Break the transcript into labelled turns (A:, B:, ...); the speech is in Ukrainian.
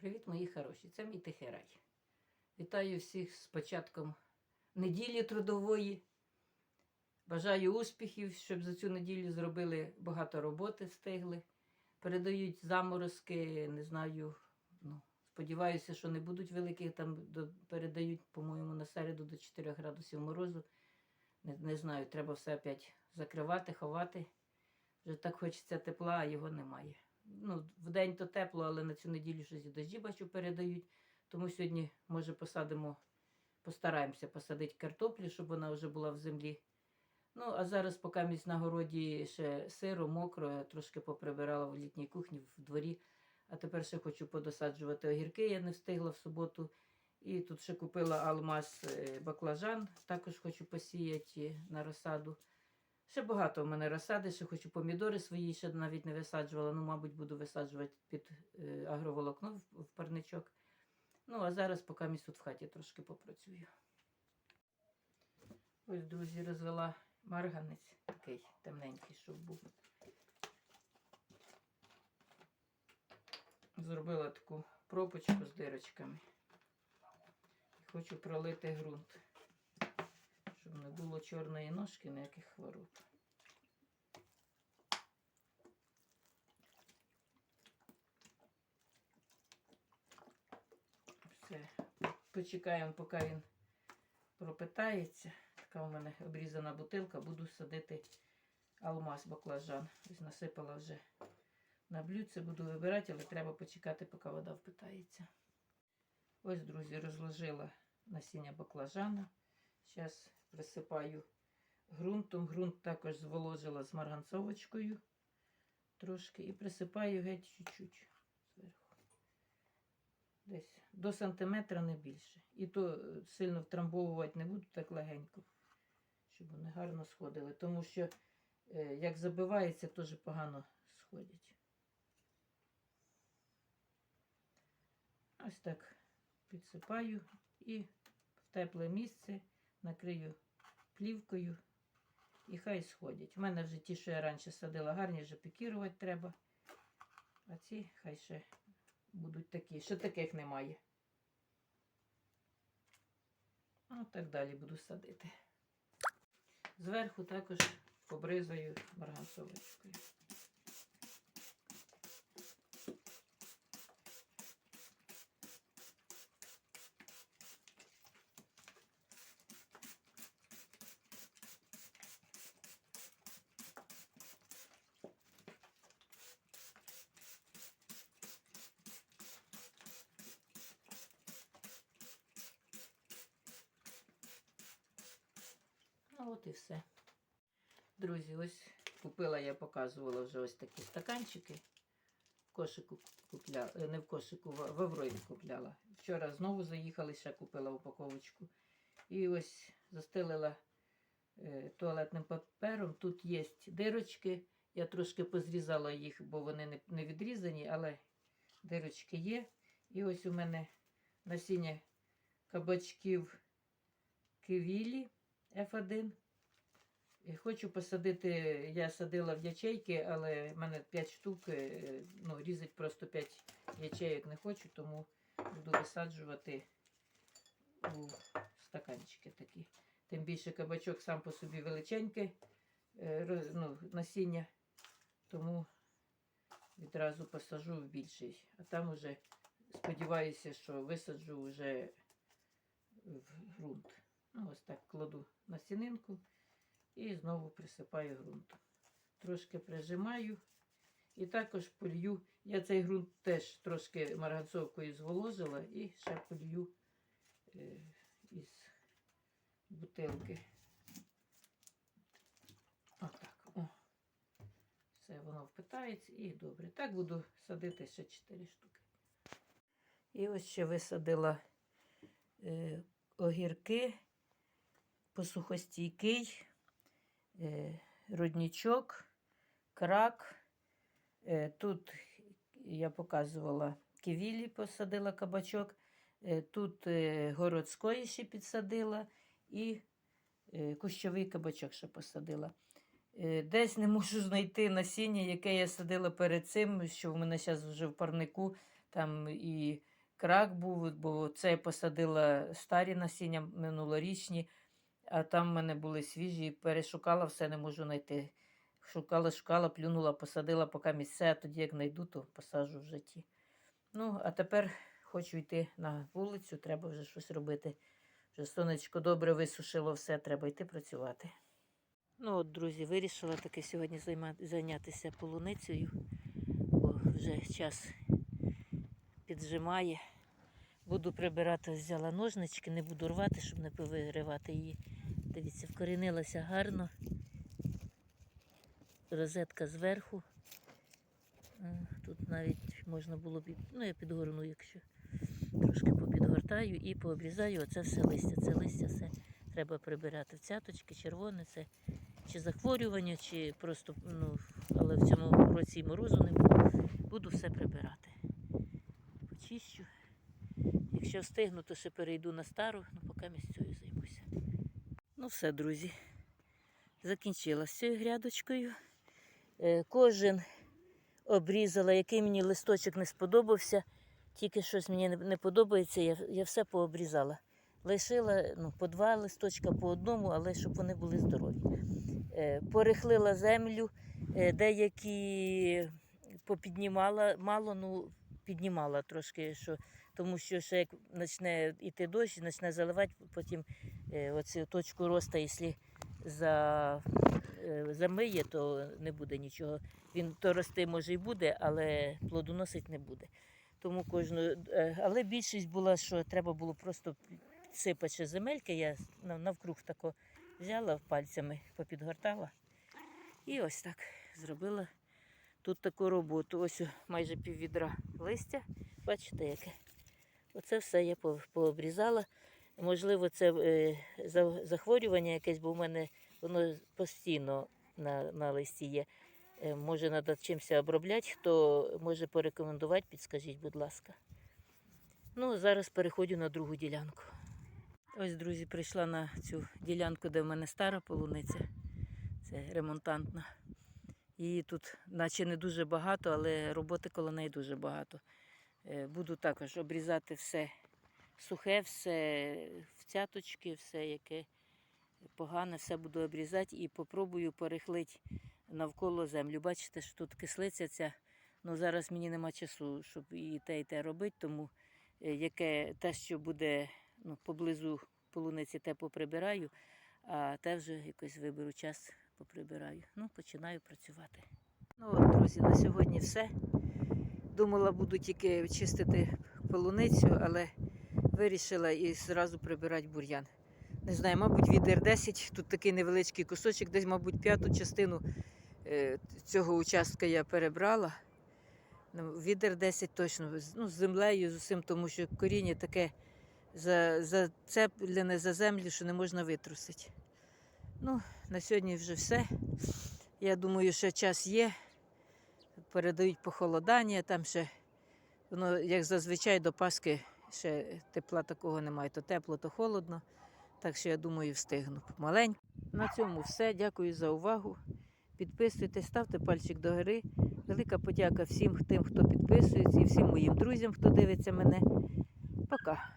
A: Привіт, мої хороші! Це мій тихий рай. Вітаю всіх з початком неділі трудової. Бажаю успіхів, щоб за цю неділю зробили багато роботи, встигли. Передають заморозки, не знаю. Ну, сподіваюся, що не будуть великі. Там до, передають, по-моєму, на середу до 4 градусів морозу. Не, не знаю, треба все опять закривати, ховати. Вже так хочеться тепла, а його немає. Ну, в день то тепло, але на цю неділю щось і дощі бачу передають. Тому сьогодні, може, посадимо, постараємося посадити картоплю, щоб вона вже була в землі. Ну, а зараз, поки місь на городі ще сиро, мокро, я трошки поприбирала в літній кухні в дворі. А тепер ще хочу подосаджувати огірки, я не встигла в суботу. І тут ще купила алмаз е, баклажан, також хочу посіяти на розсаду. Ще багато в мене розсади, ще хочу помідори свої, ще навіть не висаджувала. Ну, мабуть, буду висаджувати під е, агроволокно в, парничок. Ну, а зараз, поки місь тут в хаті трошки попрацюю. Ось, друзі, розвела марганець такий темненький, щоб був. Зробила таку пропочку з дирочками. Хочу пролити ґрунт щоб не було чорної ножки, ніяких хвороб. Все, почекаємо, поки він пропитається. Така у мене обрізана бутилка, буду садити алмаз баклажан. Ось насипала вже на блюдце, буду вибирати, але треба почекати, поки вода впитається. Ось, друзі, розложила насіння баклажана. Зараз присипаю ґрунтом. Ґрунт також зволожила з марганцовочкою трошки і присипаю геть чуть-чуть зверху. Десь до сантиметра не більше. І то е, сильно втрамбовувати не буду так легенько, щоб вони гарно сходили. Тому що, е, як забивається, теж погано сходять. Ось так підсипаю і в тепле місце накрию плівкою і хай сходять. У мене вже ті, що я раніше садила, гарні вже пікірувати треба. А ці хай ще будуть такі. Ще таких немає. А так далі буду садити. Зверху також побризаю марганцовочкою. Ну от і все. Друзі, ось купила, я показувала вже ось такі стаканчики. В кошику купляла, е, не в кошику, в Аврорі купляла. Вчора знову заїхали, ще купила упаковочку. І ось застелила е, туалетним папером. Тут є дирочки. Я трошки позрізала їх, бо вони не відрізані, але дирочки є. І ось у мене насіння кабачків кивілі. F1. І хочу посадити, я садила в ячейки, але в мене 5 штук, е, ну, різати просто 5 ячейок не хочу, тому буду висаджувати у стаканчики такі. Тим більше кабачок сам по собі величенький, е, ну, насіння, тому відразу посажу в більший. А там уже сподіваюся, що висаджу вже в ґрунт. Ну, ось так кладу на стінинку і знову присипаю ґрунтом. Трошки прижимаю і також полью. Я цей ґрунт теж трошки марганцовкою зволожила і ще полью е, із бутилки. Отак. О. Все, воно впитається і добре. Так буду садити ще 4 штуки. І ось ще висадила е, огірки посухостійкий, е, роднічок, крак. Е, Тут я показувала кивілі, посадила кабачок. Е, Тут городської ще підсадила і кущовий кабачок ще посадила. Десь не можу знайти насіння, яке я садила перед цим, що в мене зараз вже в парнику. там і крак був, бо це я посадила старі насіння минулорічні, а там в мене були свіжі, перешукала, все не можу знайти. Шукала, шукала, плюнула, посадила, поки місце, а тоді як знайду, то посаджу в житті. Ну, а тепер хочу йти на вулицю, треба вже щось робити. Вже сонечко добре висушило все, треба йти працювати. Ну от, друзі, вирішила таки сьогодні займа- зайнятися полуницею, бо вже час піджимає. Буду прибирати, взяла ножнички, не буду рвати, щоб не повиривати її. Дивіться, вкорінилася гарно. Розетка зверху. Е, Тут навіть можна було б, ну я підгорну, якщо трошки попідгортаю і пообрізаю. Оце все листя. Це листя все треба прибирати. Цяточки, червоне, це чи захворювання, чи просто, ну, але в цьому році морозу не було. Буду все прибирати. Почищу. Якщо встигну, то ще перейду на стару, ну поки місцею займуся. Ну все, друзі. Закінчила з цією грядочкою. Е, Кожен обрізала, який мені листочок не сподобався. Тільки щось мені не- не подобається, я, я все пообрізала. Лишила ну, по два листочка по одному, але щоб вони були здорові. Е, Порихлила землю, е, деякі попіднімала, мало, ну піднімала трошки, що, тому що ще як почне йти дощ, почне заливати, потім е, оцю точку росту, якщо за, е, замиє, то не буде нічого. Він то рости може і буде, але плодоносить не буде. Тому кожну, е, але більшість була, що треба було просто сипати земельки. Я навкруг тако взяла пальцями, попідгортала. І ось так зробила тут таку роботу. Ось майже піввідра листя. Бачите, яке? Оце все я пообрізала. Можливо, це е, захворювання якесь, бо в мене воно постійно на, на листі є. Е, Може, треба чимось обробляти, хто може порекомендувати, підскажіть, будь ласка. Ну, зараз переходжу на другу ділянку. Ось, друзі, прийшла на цю ділянку, де в мене стара полуниця. Це ремонтантна. Її тут, наче не дуже багато, але роботи коло неї дуже багато. Е, Буду також обрізати все сухе, все в цяточки, все, яке погане, все буду обрізати і попробую перехлити навколо землю. Бачите, що тут кислиця ця. Ну, зараз мені нема часу, щоб і те, і те робити, тому е, яке те, що буде ну, поблизу полуниці, те поприбираю, а те вже якось виберу час, поприбираю. Ну, починаю працювати. Ну от, друзі, на сьогодні все. Думала, буду тільки чистити полуницю, але вирішила і зразу прибирати бур'ян. Не знаю, мабуть, відер 10, тут такий невеличкий кусочок, десь, мабуть, п'яту частину е, цього участка я перебрала. Ну, відер 10 точно, ну, з землею, з усім, тому що коріння таке зацеплене за землю, що не можна витрусити. Ну, на сьогодні вже все. Я думаю, ще час є. Передають похолодання, там ще воно, як зазвичай, до Пасхи ще тепла такого немає. То тепло, то холодно. Так що я думаю, встигну маленько. На цьому все. Дякую за увагу. Підписуйтесь, ставте пальчик догори. Велика подяка всім тим, хто підписується, і всім моїм друзям, хто дивиться мене. Пока.